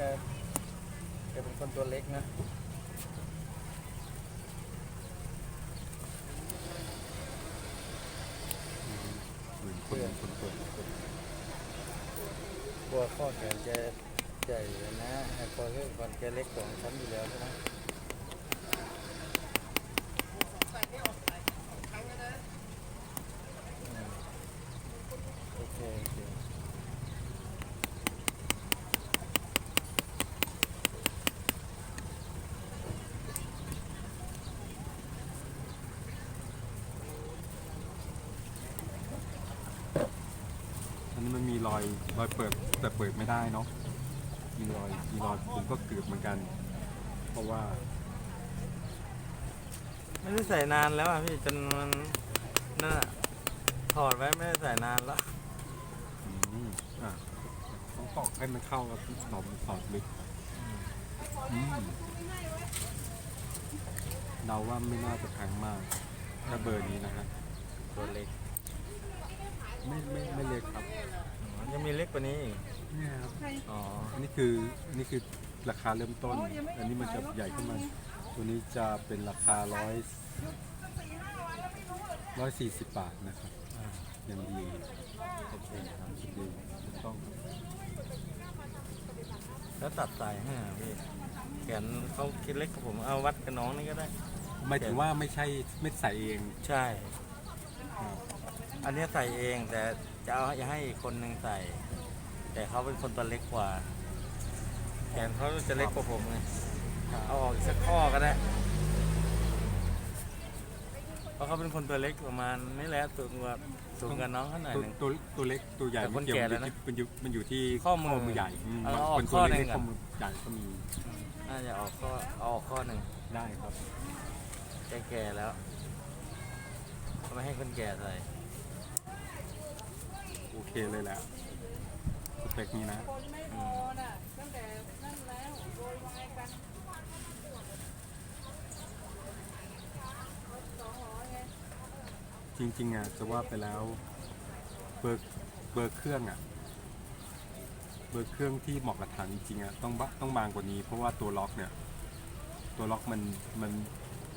แกแกเป็นคนตัวเล็กนะเหมือนคนคนเปิดกลัวข้อแขนแกใหญ่นะไอ้พอเรื่องก่อนแกเล็กกว่าฉันอยู่แล้วใช่ไหมอืมโอเคโอเค อันนี้มันมีรอยรอยเปิดแต่เปิดไม่ได้เนาะมีรอยมีรอยผมก็เกือบเหมือนกัน เพราะว่า ไม่ได้ใส่นานแล้วอะพี่จนมันนั่นอะถอดไว้ไม่ได้ใส่นานแล้วอืมอะต้องตอกให้มันเข้ากับหนอมสอดลึกอืมเดาว่าไม่น่าจะแพงมากถ้าเบอร์นี้นะฮะตัวเล็ก ไม่ไม่ไม่เล็กครับอืมยังมีเล็กกว่านี้อีกเนี่ยครับอ๋ออันนี้คืออันนี้คือราคาเริ่มต้น อันนี้มันจะใหญ่ขึ้นมา ตัวนี้จะเป็นราคาร้อยร้อยสี่สิบบาทนะครับอ่ายังดีโอเคครับดีถูกต้องครับแล้วตัดสายให้อะพี่แขนเขาคิดเล็กกับผมเอาวัดกับน้องนี่ก็ได้ หมายถึงว่าไม่ใช่ไม่ใส่เอง ใช่อ่า อันนี้ใส่เองแต่จะเอาจะให้อีกคนหนึ่งใส่ แต่เขาเป็นคนตัวเล็กกว่า แขนเขาจะเล็กกว่าผมไงเอาออกอีกสักข้อก็ได้เพราะเขาเป็นคนตัวเล็กประมาณนี่แหละสูงกว่าสูงกว่าน้องเขาหน่อยตัวหนึ่ง ตัวตัวเล็กตัวใหญ่แต่คนไม่เกี่ยวแก่แล้วนะมันอยู่มันอยู่ที่ข้อมือใหญ่อืมเอาบางเอาคนข้ตัวอเล็กหนึ่งข้ออะมือใหญ่ก็มีน่าจะออกข้อเอาออกข้อหนึ่งได้ครับ แก่ๆแล้วเขาไม่ให้คนแก่ใส่ โอเคเลยแหละสเปคนี้นะ คนไม่พอน่ะตั้งแต่นั่นแล้วโวยวายกันสองร้อยไงจริง ๆอะจะว่าไปแล้ว เบอร์เบอร์เครื่องอะ เบอร์เครื่องที่เหมาะกับถังจริงๆอะต้องบะต้องบางกว่านี้ เพราะว่าตัวล็อกเนี่ย ตัวล็อกมันมัน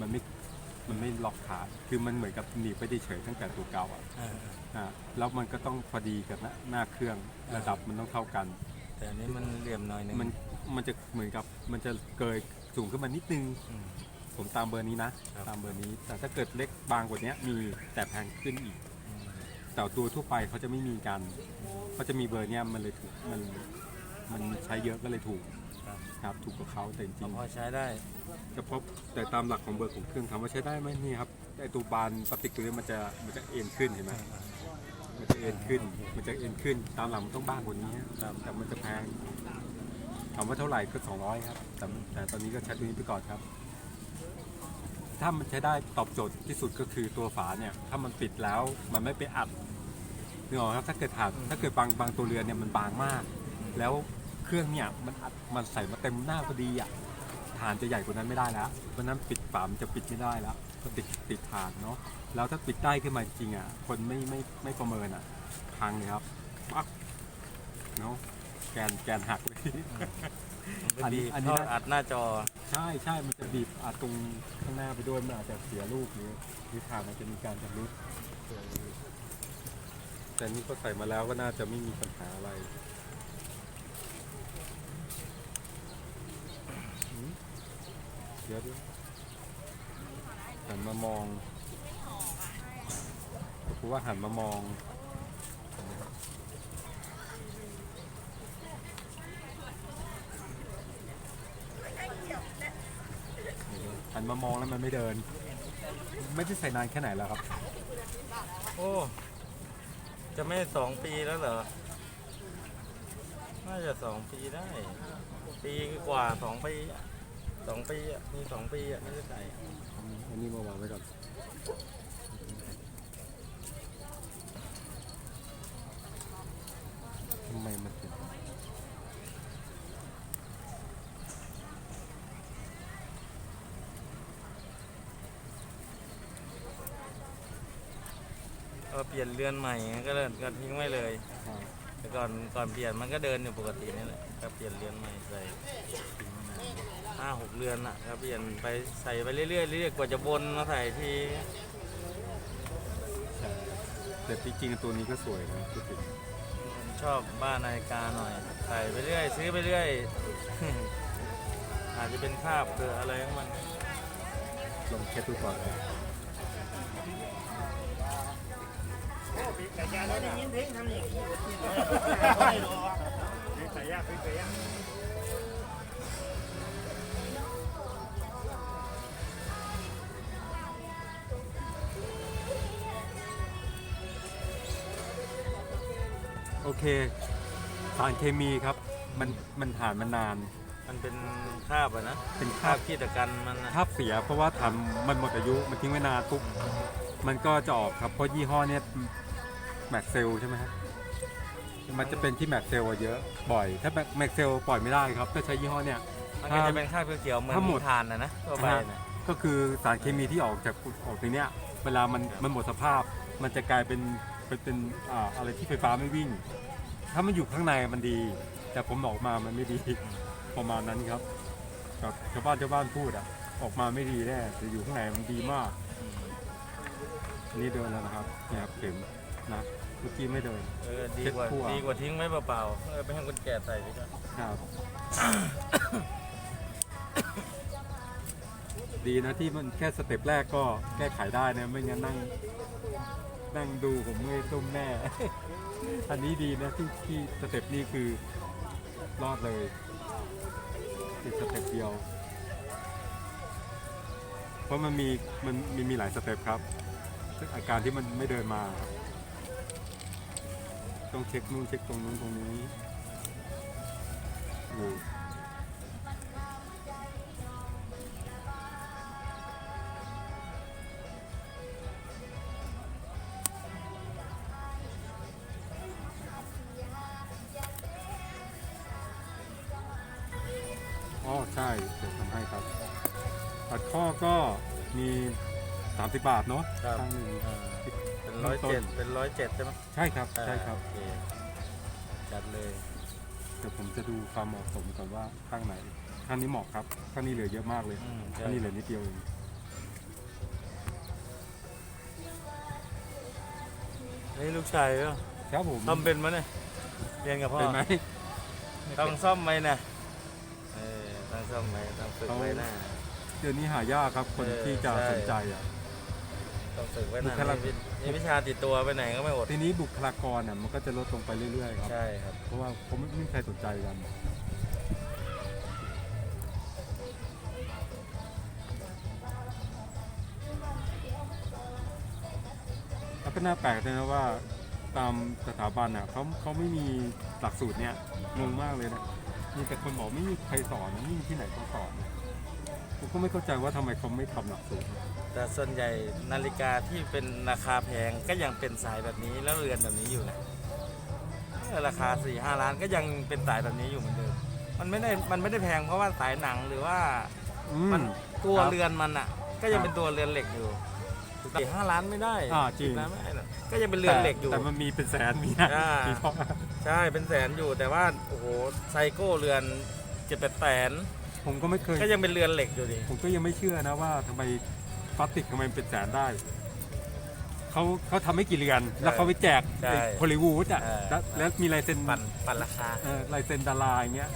มันไม่ มันไม่ล็อกขาดคือมันเหมือนกับหนีบไปเฉยๆตั้งแต่ตัวเก่าอะเอออะแล้วมันก็ต้องพอดีกับหน้าหน้าเครื่องระดับมันต้องเท่ากัน แต่อันนี้มันเหลี่ยมหน่อยหนึงมันมันจะเหมือนกับมันจะเกยสูงขึ้นมานิดนึง อืม ผมตามเบอร์นี้นะ ครับ ตามเบอร์นี้ แต่ถ้าเกิดเล็กบางกว่านี้มีแต่แพงขึ้นอีก อืมแต่ตัวทั่วไปเขาจะไม่มีกันเขาจะมีเบอร์เนี้ยมันเลยถูกมันมันใช้เยอะก็เลยถูกครับ ครับ ถูกกว่าเขาแต่จริงพอใช้ได้ จะพบแต่ตามหลักของเบอร์ของเครื่องถามว่าใช้ได้ไหมนี่ครับไอตัวบานพลาสติกตัวนี้มันจะมันจะเอ็นขึ้นเห็นไหมมันจะเอ็นขึ้น มันจะเอ็นขึ้น ตามหลังมันต้องบางกว่านี้ครับแต่มันจะแพงถามว่าเท่าไหร่ก็ 200 ครับแต่แต่ตอนนี้ก็ใช้ตัวนี้ไปก่อนครับ ถ้ามันใช้ได้ตอบโจทย์ที่สุดก็คือตัวฝาเนี่ย ถ้ามันปิดแล้วมันไม่ไปอัดนึกออกครับถ้าเกิดถาดถ้าเกิดบางบางตัวเรือนเนี่ยมันบางมาก แล้วเครื่องเนี่ยมันอัดมันใส่มาเต็มหน้าพอดีอะ ฐานจะใหญ่กว่านั้นไม่ได้แล้วเพราะฉะนั้นปิดฝามันจะปิดไม่ได้แล้วก็ติดติดฐานเนาะแล้วถ้าปิดได้ขึ้นมาจริงๆอะคนไม่ไม่ไม่ประเมินอะพังเลยครับปักเนาะแกนแกนหักเลยมันอัก็นนี้ดีอันนี้เข้าอัดหน้าจอใช่ใช่มันจะบีบอาตรงข้างหน้าไปด้วยมันอาจจะเสียรูปหรือหรือฐานมันจะมีการชำรุดแต่นี่ก็ใส่มาแล้วก็น่าจะไม่มีปัญหาอะไรหืม เดี๋ยวดิหันมามองผมว่าหันมามอง หันมามองแล้วมันไม่เดิน ไม่ได้ใส่นานแค่ไหนแล้วครับ โอ้ จะไม่สองปีแล้วเหรอ น่าจะสองปีได้ ปีกว่าสองปี สองปีอะมีสองปีอะไม่ได้ใส่อันนี้มาวางไว้ก่อนทำไมมันถึงเออเปลี่ยนเรือนใหม่ไงก็เลยก็ทิ้งไว้เลยอ่าไปแต่ก่อนก่อนเปลี่ยนมันก็เดินอยู่ปกตินี่แหละก็เปลี่ยนเรือนใหม่ใส่ทิ้งมานาน ห้าหกเรือนอะก็เปลี่ยนไปใส่ไปเรื่อยๆเรื่อยๆกว่าจะบนมาใส่ทีใช่แต่จริงๆตัวนี้ก็สวยนะพูดถึงผมชอบบ้านนาฬิกาหน่อย ใส่ไปเรื่อย ซื้อไปเรื่อย อาจจะเป็นคราบหรืออะไรของมันลองเช็คดูก่อนนะโอ เค สารเคมีครับ มันมันผ่านมานาน มันเป็นคราบอะนะเป็นคคราราบบขี้ตะกันมันนะคราบเสีย เพราะว่าทำมันหมดอายุมันทิ้งไว้นานปุ๊บมันก็จะออกครับเพราะยี่ห้อเนี้ยแม็กเซลใช่ไหมครับมันจะเป็นที่แม็กเซลเยอะบ่อยถ้าแม็กเซลปล่อยไม่ได้ครับถ้าใช้ยี่ห้อเนี้ย มันก็จะเป็นคราบเขียวๆเหมือนถ้าหมด ทานนะนะทั่วไปนะก็คือสารเคมีที่ออกจากออกตรงเนี้ย เวลามันมันหมดสภาพ มันจะกลายเป็น เป็นเป็นอ่าอะไรที่ไฟฟ้าไม่วิ่ง ถ้ามันอยู่ข้างในมันดี แต่ผมออกมามันไม่ดีประมาณนั้นครับกับชาวบ้านชาวบ้านพูดอะ ออกมาไม่ดีแน่แต่อยู่ข้างในมันดีมากอันนี้เดินแล้วนะครับเนี่ยครับเข็มนะเมื่อกี้ไม่เดิน เออดีกว่าเช็ดทั่ว ดีกว่าทิ้งไว้เปล่าๆเออไปให้คนแก่ใส่ดีกว่าครับ ดีนะที่มันแค่สเต็ปแรกก็แก้ไขได้นะไม่งั้นนั่ง นั่งดูผมไม่ตุ้มแน่อันนี้ดีนะที่ที่สเต็ปนี้คือรอดเลย ติดสเต็ปเดียว เพราะมันมีมันมีมีหลายสเต็ปครับซึ่งอาการที่มันไม่เดินมาครับต้องเช็คนู่นเช็คตรงนู้นตรงนี้โอ้ อ๋อใช่เดี๋ยวทำให้ครับตัดข้อก็มี 30 บาทเนาะครับ ข้างหนึ่งเออเป็นร้อยเจ็ดเป็นร้อยเจ็ดใช่ไหมใช่ครับใช่ครับโอเคจัดเลยเดี๋ยวผมจะดูความเหมาะสมก่อนว่าข้างไหนข้างนี้เหมาะครับข้างนี้เหลือเยอะมากเลย อืมใช่ข้างนี้เหลือนิดเดียวเองนี่ลูกชายก็ครับผมทำเป็นมั้ยเนี่ยเรียนกับพ่อเป็นไหมต้องซ่อมไหมนะเออต้อง ซ่อมไหมต้องฝึกไว้หน้า เดี๋ยวนี้หายากครับคนเออที่จะใช่ สนใจอะ ต้องฝึกไว้หน้าบุคลากร มีมีวิชาติดตัวไปไหนก็ไม่อดทีนี้บุคลากรอะมันก็จะลดลงไปเรื่อยๆครับ ใช่ครับ เพราะว่าเขาไม่ไม่มีใครสนใจกัน แล้วก็น่าแปลกเลยนะว่าตามสถาบันอะเขาเขาไม่มีหลักสูตรเนี่ยงงมากเลยนะ มีแต่คนบอกไม่มีใครสอนไม่มีที่ไหนเขาสอนผมก็ไม่เข้าใจว่าทำไมเขาไม่ทำหลักสูตรแต่ส่วนใหญ่นาฬิกาที่เป็นราคาแพงก็ยังเป็นสายแบบนี้แล้วเรือนแบบนี้อยู่นะเออราคา4ี่ห้าล้านก็ยังเป็นสายแบบนี้อยู่เหมือนเดิมมันไม่ได้มันไม่ได้แพงเพราะว่าสายหนังหรือว่าอืมันตัวครับเรือนมันอะ ก็ยังเป็นตัวเรือนเหล็กอยู่สี่ห้าล้านไม่ได้อ่าจริงสิบล้านไม่ได้หรอกก็ยังเป็นเรือนเหล็กอยู่แต่มันมีเป็นแสนมีนะอ่ามีมีช่อง ใช่เป็นแสนอยู่แต่ว่าโอ้โหไซโก้เรือนเจ็ดแปดแสนผมก็ไม่เคย ก็ยังเป็นเรือนเหล็กอยู่ดิผมก็ยังไม่เชื่อนะว่าทำไมพลาสติกทำไมมันเป็นแสนได้เขาเขาทำไม่กี่เรือน แล้วเขาไปแจกฮอลลีวูดอะแล้วแล้วมีลายเซ็นปั่นปั่นราคา เออลายเซ็นดาราอย่างเงี้ย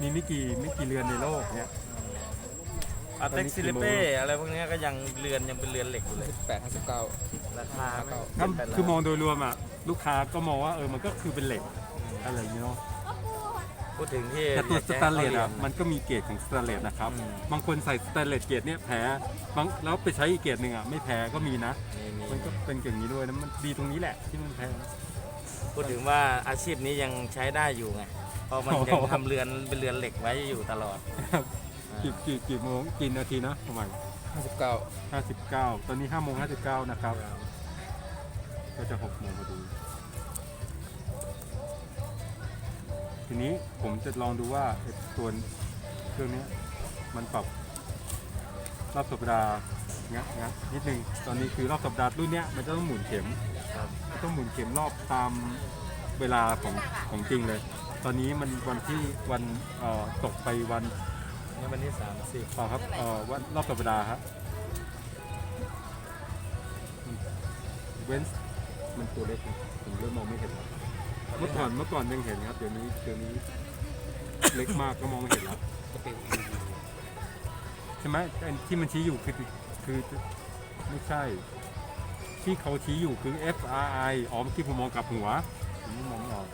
มีไม่กี่ไม่กี่เรือนในโลกเนี้ยอาเต็กซิลิเป้อะไรพวกเนี้ยก็ยังเรือนยังเป็นเรือนเหล็กอยู่เลย สิบแปดห้าสิบเก้า ราคาไม่ถ้าเป็นไร คือมองโดยรวมอะลูกค้าก็มองว่าเออมันก็คือเป็นเหล็ก อะไรอย่างเงี้ยเนาะพูดถึงที่แต่ตัวสแตนเลสอะมัมันก็มีเกรดของสแตนเลสนะครับอืมบางคนใส่สแตนเลสเกรดเนี้ยแพ้บางแล้วไปใช้อีกเกรดหนึ่งอะไม่แพ้ก็มีนะ มันก็เป็นอย่างนี้ด้วยนะมันดีตรงนี้แหละที่มันแพ้พูดถึงว่าอาชีพนี้ยังใช้ได้อยู่ไงเพราะมันโอ้โหยังทำเรือนเป็นเรือนเหล็กไว้อยู่ตลอดกี่กี่กี่โมงกี่นาทีนะประมาณห้าสิบเก้าห้าสิบเก้าตอนนี้ห้าโมงห้าสิบเก้านะครับ ก็จะหกโมงพอดี ทีนี้ผมจะลองดูว่าไอ้ตัวเครื่องนี้มันปรับรอบสัปดาห์งะงะนิดนึงตอนนี้คือรอบสัปดาห์รุ่นเนี้ยมันจะต้องหมุนเข็มครับมันต้องหมุนเข็มรอบตามเวลาของของจริงเลย ตอนนี้มันวันที่วันเอ่อตกไปวันนี่วันที่สามสิบเปล่าครับเอ่อวันรอบสัปดาห์ฮะเว้นมันตัวเล็กนะผมเริ่มมองไม่เห็นแล้ว เมื่อก่อนเมื่อก่อนยังเห็นครับเดี๋ยวนี้เดี๋ยวนี้เล็กมากก็มองไม่เห็นแล้วก็เป็นใช่ไหมไอ้ที่มันชี้อยู่คือคือไม่ใช่ ที่เขาชี้อยู่คือ F R I อ๋อเมื่อกี้ผมมองกลับหัวผมมองไม่ออก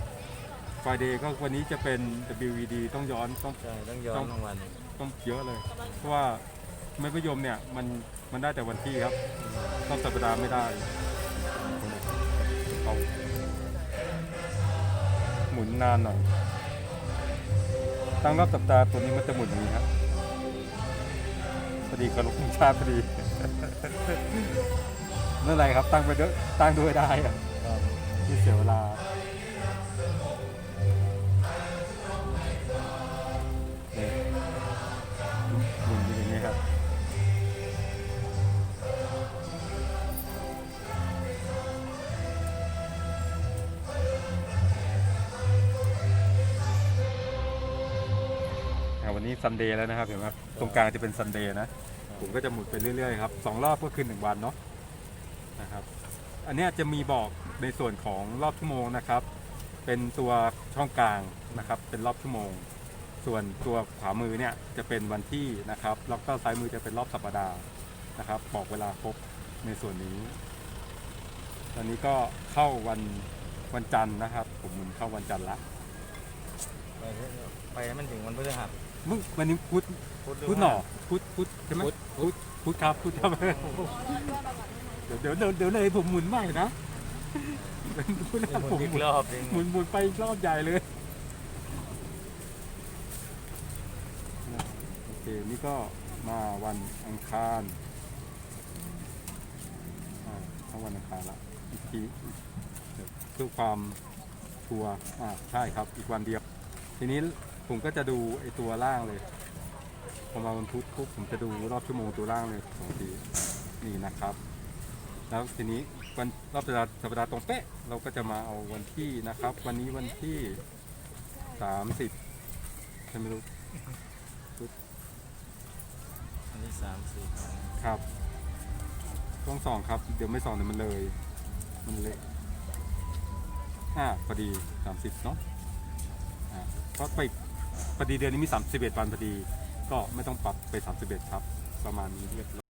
Friday ก็วันนี้จะเป็น W V D ต้องย้อนต้อง ใช่ต้องย้อนรางวัลต้องเยอะเลย เพราะว่าไม่ประยมเนี่ยมันมันได้แต่วันที่ครับ ต้องสัปดาห์ไม่ได้เอา หมุนนานหน่อย ตั้งรอบสัปดาห์ตัวนี้มันจะหมุนอย่างนี้ครับพอดีกระลุกชาติพอดีไม่เป็นไรครับตั้งไปด้วยตั้งด้วยได้อะที่เสียเวลา วันนี้ซันเดย์แล้วนะครับเห็นไหมครับตรงกลางจะเป็นซันเดย์นะผมก็จะหมุนไปเรื่อยๆครับสองรอบก็คือหนึ่งวันเนาะนะครับ อันนี้จะมีบอกในส่วนของรอบชั่วโมงนะครับ เป็นตัวช่องกลางนะครับ เป็นรอบชั่วโมง ส่วนตัวขวามือเนี่ยจะเป็นวันที่นะครับแล้วก็ซ้ายมือจะเป็นรอบสัปดาห์นะครับ บอกเวลาครบในส่วนนี้ตอนนี้ก็เข้าวันวันจันทร์นะครับ ผมหมุนเข้าวันจันทร์ละไปไปให้มันถึงวันพฤหัส มึงวันนี้พุธพุธพุธหน่อพุธพุธใช่ไหมพุธพุธพุธครับพุธครับเดี๋ยวเดี๋ยวเดี๋ยวเดี๋ยวเลยผมหมุนใหม่นะพุธให้ผพุธมอีหกมุนรอบหนึงหมุนหมุนไปอีกรอบใหญ่เลยโอเคนี่ก็มาวันอังคารอ่าทั้งวันอังคารละอีกทีเดี๋ยวเพื่อความชัวร์อ่าใช่ครับอีกวันเดียว ทีนี้ ผมก็จะดูไอ้ตัวล่างเลยพอมาวันพุธปุ๊บผมจะดูรอบชั่วโมงตัวล่างเลยสองทีนี่นะครับ แล้วทีนี้วันรอบสัปดาห์สัปดาห์ตรงเป๊ะเราก็จะมาเอาวันที่นะครับ วันนี้วันที่สามสิบใช่ไหมลูกวันที่สามสิบครับต้องส่องครับ เดี๋ยวไม่ส่องเดี๋ยวมันเลย มันเละอ่าพอดีสามสิบเนาะอ่าเพราะไป พอดีเดือนนี้มีสามสิบเอ็ดวันพอดี ก็ไม่ต้องปรับไปสามสิบเอ็ดครับ ประมาณนี้เรียบร้อย